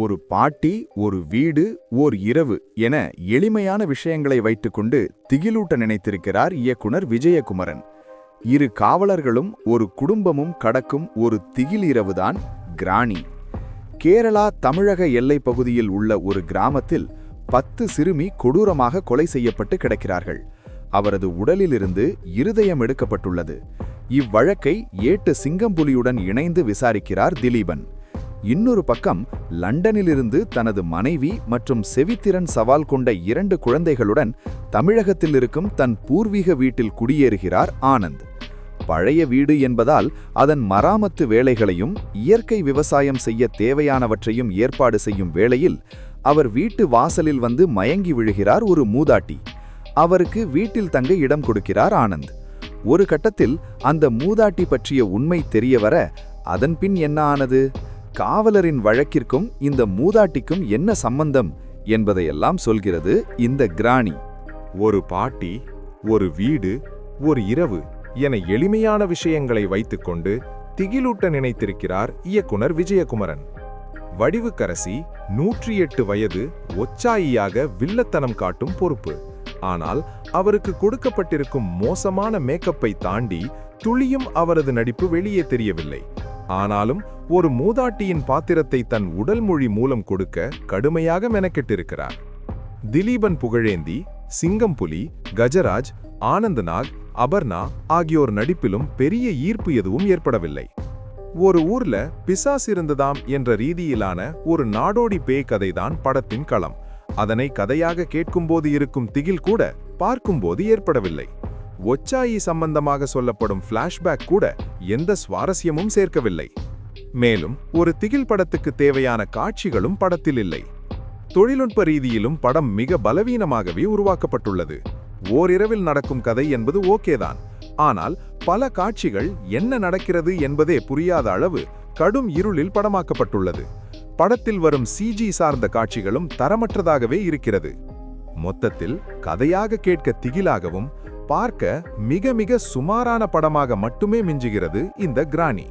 ஒரு பாட்டி ஒரு வீடு ஓர் இரவு என எளிமையான விஷயங்களை வைத்துக்கொண்டு திகிலூட்ட நினைத்திருக்கிறார் இயக்குனர் விஜயகுமரன். இரு காவலர்களும் ஒரு குடும்பமும் கடக்கும் ஒரு திகில் இரவுதான் கிராணி. கேரளா தமிழக எல்லைப் பகுதியில் உள்ள ஒரு கிராமத்தில் பத்து சிறுமி கொடூரமாக கொலை செய்யப்பட்டு கிடக்கிறார்கள். அவரது உடலிலிருந்து இருதயம் எடுக்கப்பட்டுள்ளது. இவ்வழக்கை ஏட்டு சிங்கம்புலியுடன் இணைந்து விசாரிக்கிறார் திலீபன். இன்னொரு பக்கம் லண்டனிலிருந்து தனது மனைவி மற்றும் செவித்திறன் சவால் கொண்ட இரண்டு குழந்தைகளுடன் தமிழகத்தில் இருக்கும் தன் பூர்வீக வீட்டில் குடியேறுகிறார் ஆனந்த். பழைய வீடு என்பதால் அதன் மராமத்து வேலைகளையும் இயற்கை விவசாயம் செய்ய தேவையானவற்றையும் ஏற்பாடு செய்யும் வேளையில் அவர் வீட்டு வாசலில் வந்து மயங்கி விழுகிறார் ஒரு மூதாட்டி. அவருக்கு வீட்டில் தங்க இடம் கொடுக்கிறார் ஆனந்த். ஒரு கட்டத்தில் அந்த மூதாட்டி பற்றிய உண்மை தெரியவர அதன்பின் என்ன ஆனது? காவலரின் வழக்கிற்கும் இந்த மூதாட்டிக்கும் என்ன சம்பந்தம் என்பதையெல்லாம் சொல்கிறது இந்த கிராணி. ஒரு பாட்டி ஒரு வீடு ஒரு இரவு என எளிமையான விஷயங்களை வைத்துக்கொண்டு திகிலூட்ட நினைத்திருக்கிறார் இயக்குனர் விஜயகுமரன். வடிவுக்கரசி நூற்றி எட்டு வயது ஒச்சாயியாக வில்லத்தனம் காட்டும் பொறுப்பு. ஆனால் அவருக்கு கொடுக்கப்பட்டிருக்கும் மோசமான மேக்கப்பை தாண்டி துளியும் அவரது நடிப்பு வெளியே தெரியவில்லை. ஆனாலும் ஒரு மூதாட்டியின் பாத்திரத்தை தன் உடல் மொழி மூலம் கொடுக்க கடுமையாக மெனக்கெட்டிருக்கிறார். திலீபன் புகழேந்தி சிங்கம்புலி கஜராஜ் ஆனந்தநாக் அபர்ணா ஆகியோர் நடிப்பிலும் பெரிய ஈர்ப்பு எதுவும் ஏற்படவில்லை. ஒரு ஊர்ல பிசாஸ் இருந்ததாம் என்ற ரீதியிலான ஒரு நாடோடி பேய் கதைதான் படத்தின் களம். அதனை கதையாக கேட்கும்போது இருக்கும் திகில் கூட பார்க்கும்போது ஏற்படவில்லை. ஒச்சாயி சம்பந்தமாக சொல்லப்படும் ஃப்ளாஷ்பேக் கூட எந்த சுவாரஸ்யமும் சேர்க்கவில்லை. மேலும் ஒரு திகில் படத்துக்கு தேவையான காட்சிகளும் படத்தில் இல்லை. தொழில்நுட்ப ரீதியிலும் படம் மிக பலவீனமாகவே உருவாக்கப்பட்டுள்ளது. ஓரிரவில் நடக்கும் கதை என்பது ஓகேதான் ஆனால் பல காட்சிகள் என்ன நடக்கிறது என்பதே புரியாத அளவு கடும் இருளில் படமாக்கப்பட்டுள்ளது. படத்தில் வரும் சிஜி சார்ந்த காட்சிகளும் தரமற்றதாகவே இருக்கிறது. மொத்தத்தில் கதையாக கேட்க திகிலாகவும் பார்க்க மிக மிக சுமாரான படமாக மட்டுமே மிஞ்சுகிறது இந்த கிராணி.